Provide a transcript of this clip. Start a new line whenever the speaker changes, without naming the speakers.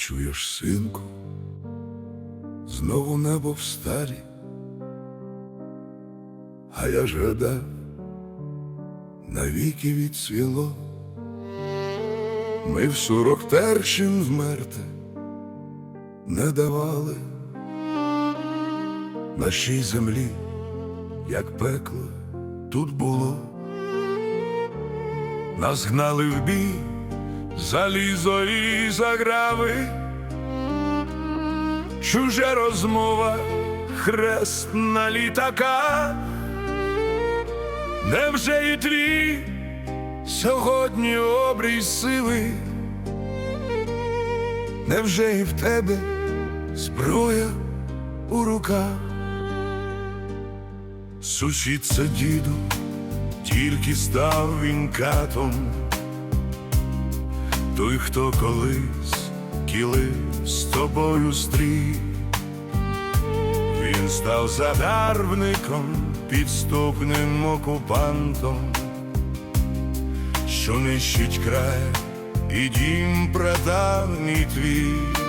чуєш, синку, знову небо всталі, а я ж гадав, навіки відцвіло. Ми в сорок першим вмерти не давали нашій землі, як пекло тут було. Нас гнали в бій, залізо і заграви, чужа розмова, хрест на літака. Невже і твій сьогодні обрій сили? Невже і в тебе зброя у руках? Сусід це діду, тільки став він катом, той, хто колись кіли з тобою стрій, він став задарбником, підступним окупантом, що нищить край і дім прадавній твій.